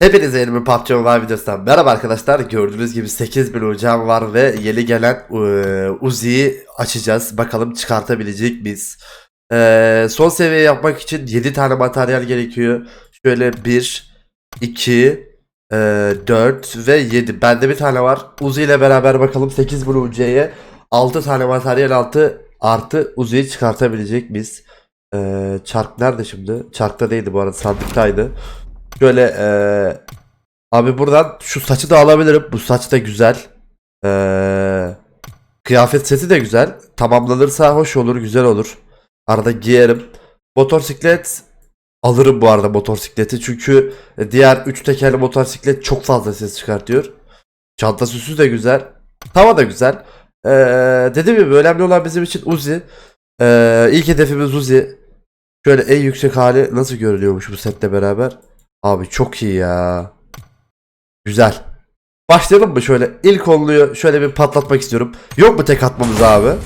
Hepinize yeni bir PUBG Mobile videosundan merhaba arkadaşlar. Gördüğünüz gibi 8000 ucam var ve yeni gelen eee, Uzi'yi açacağız. Bakalım çıkartabilecek miyiz? Eee, son seviye yapmak için 7 tane materyal gerekiyor. Şöyle 1, 2, 4 ve 7. Bende bir tane var. Uzi ile beraber bakalım 8000 UC'ye 6 tane materyal altı artı Uzi'yi çıkartabilecek miyiz? Eee, çark nerede şimdi? Çarkta değildi bu arada sandıktaydı. Şöyle eee, abi buradan şu saçı da alabilirim. Bu saç da güzel. Eee, kıyafet seti de güzel. Tamamlanırsa hoş olur, güzel olur. Arada giyerim. Motosiklet alırım bu arada motosikleti. Çünkü diğer 3 tekerli motosiklet çok fazla ses çıkartıyor. Çanta süsü de güzel. Tava da güzel. Eee dediğim gibi önemli olan bizim için Uzi. Eee ilk hedefimiz Uzi. Şöyle en yüksek hali nasıl görünüyormuş bu setle beraber. Abi çok iyi ya. Güzel. Başlayalım mı şöyle? İlk onluyu şöyle bir patlatmak istiyorum. Yok mu tek atmamız abi?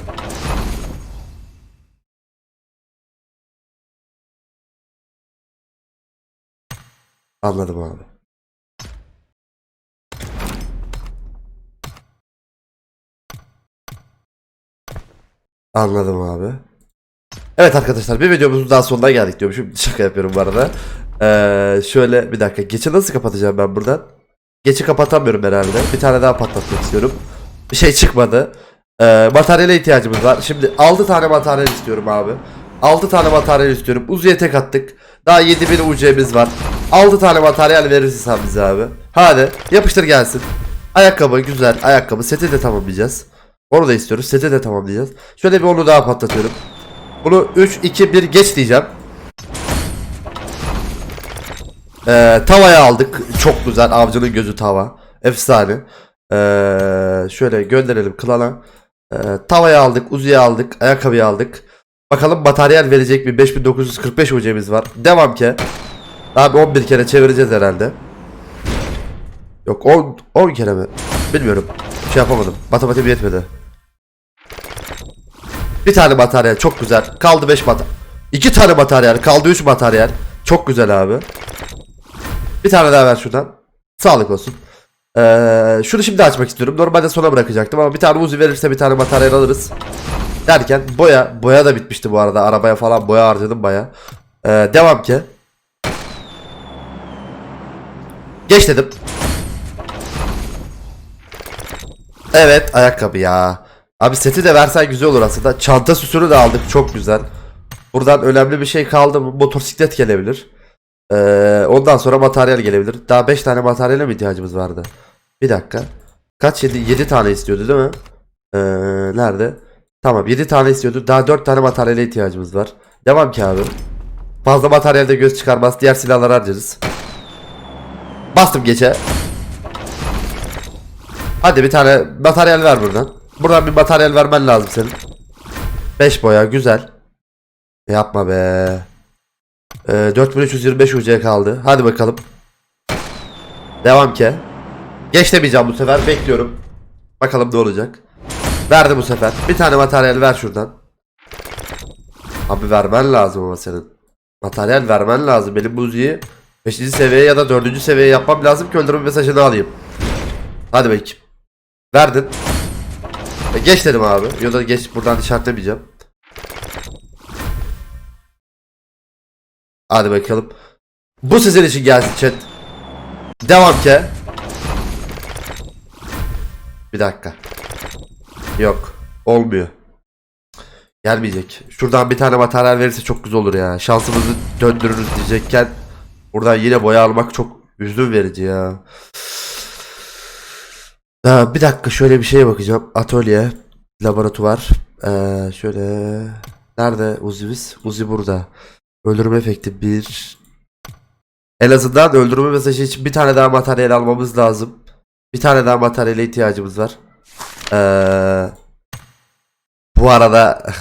Anladım abi. Anladım abi. Evet arkadaşlar bir videomuzun daha sonuna geldik diyormuşum. Şaka yapıyorum bu arada. Ee, şöyle bir dakika. Geçi nasıl kapatacağım ben buradan? Geçi kapatamıyorum herhalde. Bir tane daha patlatmak istiyorum. Bir şey çıkmadı. Ee, materyale ihtiyacımız var. Şimdi 6 tane materyal istiyorum abi. 6 tane materyal istiyorum. Uzi'ye tek attık. Daha 7000 UC'miz var. 6 tane materyal verirsin sen bize abi. Hadi yapıştır gelsin. Ayakkabı güzel. Ayakkabı seti de tamamlayacağız. Onu da istiyoruz. Seti de tamamlayacağız. Şöyle bir onu daha patlatıyorum. Bunu 3, 2, 1 geç diyeceğim. Ee, tavaya aldık. Çok güzel. Avcının gözü tava. Efsane. Ee, şöyle gönderelim klana. Ee, tavaya aldık. Uzi'ye aldık. Ayakkabıyı aldık. Bakalım materyal verecek mi? 5945 UC'miz var. Devam ki. Abi 11 kere çevireceğiz herhalde. Yok 10, 10 kere mi? Bilmiyorum. Şey yapamadım. Matematiğim yetmedi. Bir tane materyal çok güzel. Kaldı 5 materyal. 2 tane materyal. Kaldı 3 materyal. Çok güzel abi. Bir tane daha ver şuradan. Sağlık olsun. Ee, şunu şimdi açmak istiyorum. Normalde sona bırakacaktım ama bir tane uzi verirse bir tane materyal alırız. Derken boya. Boya da bitmişti bu arada. Arabaya falan boya harcadım baya. Ee, devam ki. Geç dedim. Evet ayakkabı ya. Abi seti de versen güzel olur aslında. Çanta süsünü de aldık çok güzel. Buradan önemli bir şey kaldı mı? Motosiklet gelebilir. Ee, ondan sonra materyal gelebilir. Daha 5 tane materyale mi ihtiyacımız vardı? Bir dakika. Kaç 7 7 tane istiyordu değil mi? Ee, nerede? Tamam 7 tane istiyordu. Daha 4 tane materyale ihtiyacımız var. Devam ki abi. Fazla materyalde göz çıkarmaz. Diğer silahları harcarız. Bastım geçe. Hadi bir tane materyal ver buradan. Buradan bir materyal vermen lazım senin. 5 boya güzel. Yapma be. Ee, 4325 UC kaldı. Hadi bakalım. Devam ki. Geç demeyeceğim bu sefer. Bekliyorum. Bakalım ne olacak. Verdi bu sefer. Bir tane materyal ver şuradan. Abi vermen lazım ama senin. Materyal vermen lazım. Benim bu Uzi'yi 5. seviyeye ya da 4. seviyeye yapmam lazım ki öldürme mesajını alayım. Hadi bakayım. Verdin. E, geç dedim abi. Ya da geç buradan işaretlemeyeceğim. Hadi bakalım. Bu sizin için gelsin chat. Devam ki. Bir dakika. Yok. Olmuyor. Gelmeyecek. Şuradan bir tane materyal verirse çok güzel olur ya. Şansımızı döndürürüz diyecekken. Buradan yine boya almak çok üzüm verici ya. Ha, bir dakika şöyle bir şeye bakacağım. Atölye, laboratuvar. Ee, şöyle nerede Uzi'miz? Uzi burada. Öldürme efekti 1. En azından öldürme mesajı için bir tane daha materyal almamız lazım. Bir tane daha materyale ihtiyacımız var. Ee, bu arada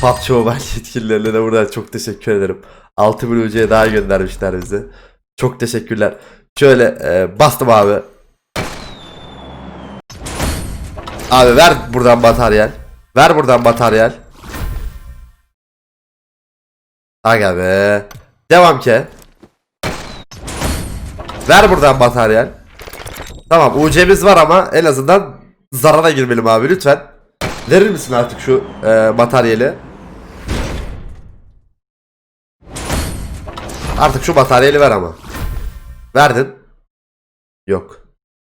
PUBG Mobile yetkililerine de buradan çok teşekkür ederim. 6000 UC'ye daha göndermişler bize. Çok teşekkürler. Şöyle e, bastım abi. Abi ver buradan materyal. Ver buradan materyal. Aga be. Devam ki. Ver buradan materyal. Tamam UC'miz var ama en azından zarara girmeyelim abi lütfen. Verir misin artık şu e, materyali? Artık şu materyali ver ama. Verdin. Yok.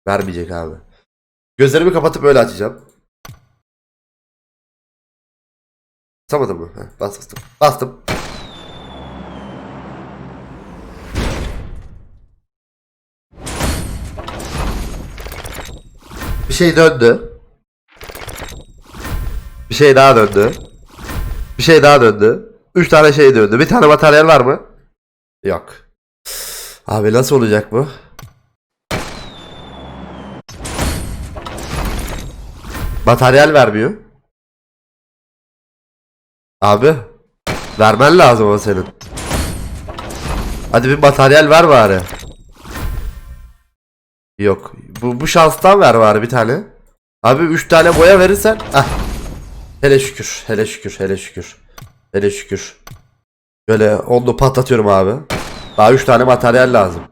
Vermeyecek abi. Gözlerimi kapatıp öyle açacağım. Basamadın mı? Heh, bas bastım. Bastım. Bir şey döndü. Bir şey daha döndü. Bir şey daha döndü. Üç tane şey döndü. Bir tane materyal var mı? Yok. Abi nasıl olacak bu? Materyal vermiyor. Abi. Vermen lazım o senin. Hadi bir materyal ver bari. Yok. Bu, bu şanstan ver bari bir tane. Abi 3 tane boya verirsen. Ah. Hele şükür. Hele şükür. Hele şükür. Hele şükür. Böyle onu patlatıyorum abi. Daha 3 tane materyal lazım.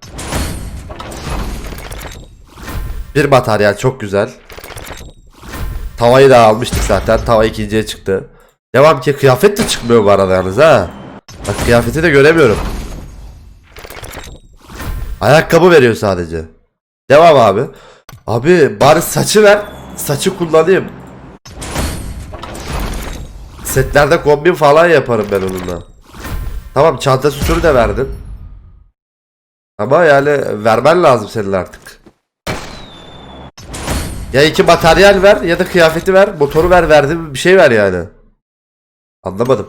Bir materyal çok güzel. Tavayı da almıştık zaten. Tava ikinciye çıktı. Devam ki kıyafet de çıkmıyor bu arada yalnız ha. Bak kıyafeti de göremiyorum. Ayakkabı veriyor sadece. Devam abi. Abi bari saçı ver. Saçı kullanayım. Setlerde kombin falan yaparım ben onunla. Tamam çanta süsünü de verdin. Ama yani vermen lazım senin artık. Ya iki materyal ver ya da kıyafeti ver. Motoru ver verdim bir şey ver yani. Anlamadım.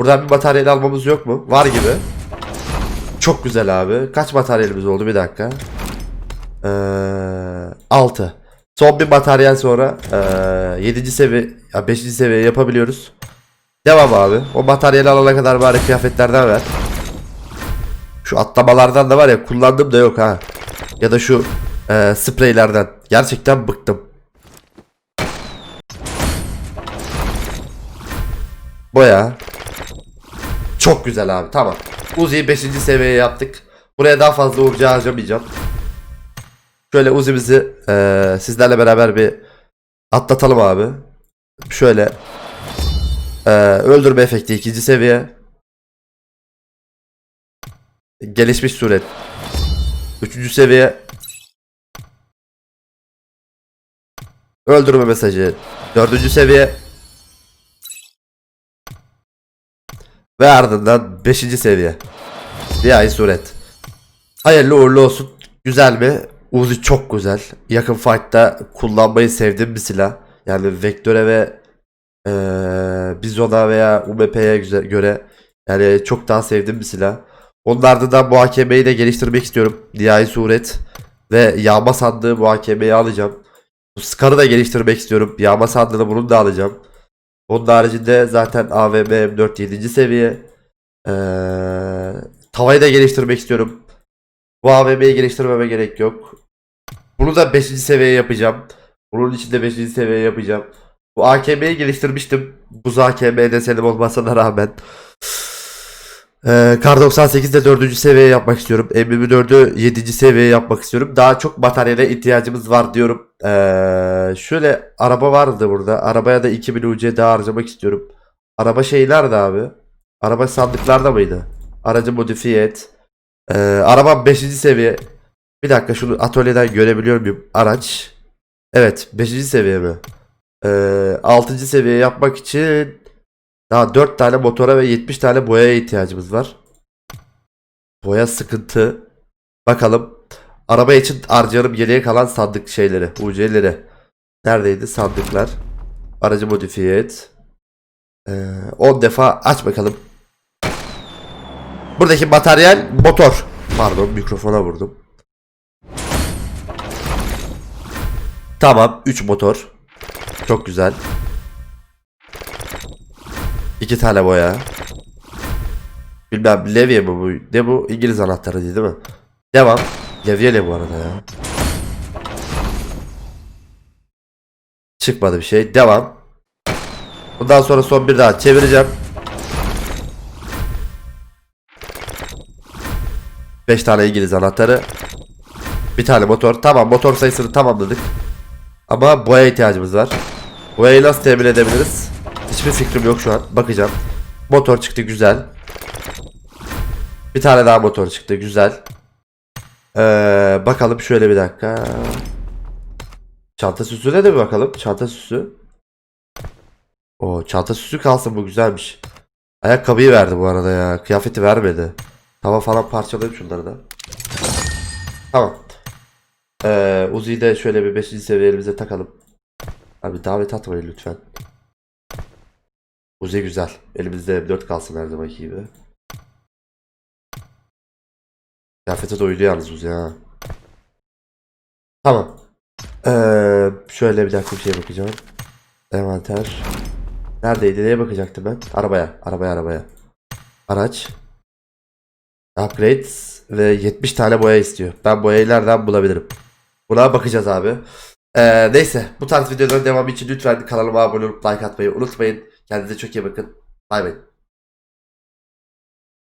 Buradan bir materyal almamız yok mu? Var gibi. Çok güzel abi. Kaç materyalimiz oldu bir dakika. Ee, 6. Son bir materyal sonra ee, 7. seviye ya 5. seviye yapabiliyoruz. Devam abi. O materyali alana kadar bari kıyafetlerden ver. Şu atlamalardan da var ya kullandığım da yok ha. Ya da şu ee, spreylerden. Gerçekten bıktım. Boya. Çok güzel abi tamam. Uzi'yi 5. seviyeye yaptık. Buraya daha fazla urcu harcamayacağım. Şöyle Uzi'mizi eee, sizlerle beraber bir atlatalım abi. Şöyle eee, öldürme efekti 2. seviye. Gelişmiş suret 3. seviye. Öldürme mesajı 4. seviye. Ve ardından 5. seviye. Nihai suret. Hayırlı uğurlu olsun. Güzel mi? Uzi çok güzel. Yakın fight'ta kullanmayı sevdiğim bir silah. Yani Vektöre ve eee Bizon'a veya UMP'ye göre yani çok daha sevdiğim bir silah. Onun ardından bu AKM'yi de geliştirmek istiyorum. Nihai suret ve yağma sandığı bu AKM'yi alacağım. Scar'ı da geliştirmek istiyorum. Yağma sandığını bunu da alacağım. Onun haricinde zaten AVM M4 7. seviye. Ee, tavayı da geliştirmek istiyorum. Bu AVM'yi geliştirmeme gerek yok. Bunu da 5. seviye yapacağım. Bunun için de 5. seviye yapacağım. Bu AKM'yi geliştirmiştim. Buz AKM desenim olmasına rağmen. Ee, Kar 98'de 4. seviye yapmak istiyorum. M24'ü 7. seviye yapmak istiyorum. Daha çok materyale ihtiyacımız var diyorum. Ee, şöyle araba vardı burada. Arabaya da 2000 UC daha harcamak istiyorum. Araba şeyler de abi. Araba sandıklarda mıydı? Aracı modifiye et. Ee, araba 5. seviye. Bir dakika şunu atölyeden görebiliyor muyum? Araç. Evet 5. seviye mi? Ee, 6. seviye yapmak için daha 4 tane motora ve 70 tane boyaya ihtiyacımız var. Boya sıkıntı. Bakalım. Araba için harcayalım geriye kalan sandık şeyleri. UC'leri. Neredeydi sandıklar? Aracı modifiye et. Ee, 10 defa aç bakalım. Buradaki materyal motor. Pardon mikrofona vurdum. Tamam 3 motor. Çok güzel. 2 tane boya. Bilmem levye mi bu? Ne bu? İngiliz anahtarı değil, değil mi? Devam. Levye ne bu arada ya? Çıkmadı bir şey. Devam. Bundan sonra son bir daha çevireceğim. 5 tane İngiliz anahtarı. Bir tane motor. Tamam motor sayısını tamamladık. Ama boya ihtiyacımız var. Boyayı nasıl temin edebiliriz? Hiçbir fikrim yok şu an. Bakacağım. Motor çıktı güzel. Bir tane daha motor çıktı güzel. Ee, bakalım şöyle bir dakika. Çanta süsüne de bir bakalım. Çanta süsü. O çanta süsü kalsın bu güzelmiş. Ayakkabıyı verdi bu arada ya. Kıyafeti vermedi. Tava falan parçalayayım şunları da. Tamam. Ee, Uzi'yi de şöyle bir 5. seviye elimize takalım. Abi davet atmayın lütfen. Uzi güzel. Elimizde M4 kalsın her zamanki gibi. Kıyafete de yalnız Uzi ha. Tamam. Ee, şöyle bir dakika bir şeye bakacağım. Envanter. Neredeydi? Neye bakacaktım ben? Arabaya. Arabaya arabaya. Araç. Upgrades ve 70 tane boya istiyor. Ben boyayı nereden bulabilirim? Buna bakacağız abi. Ee, neyse bu tarz videoların devamı için lütfen kanalıma abone olup like atmayı unutmayın. Kendinize çok iyi bakın. Bay bay.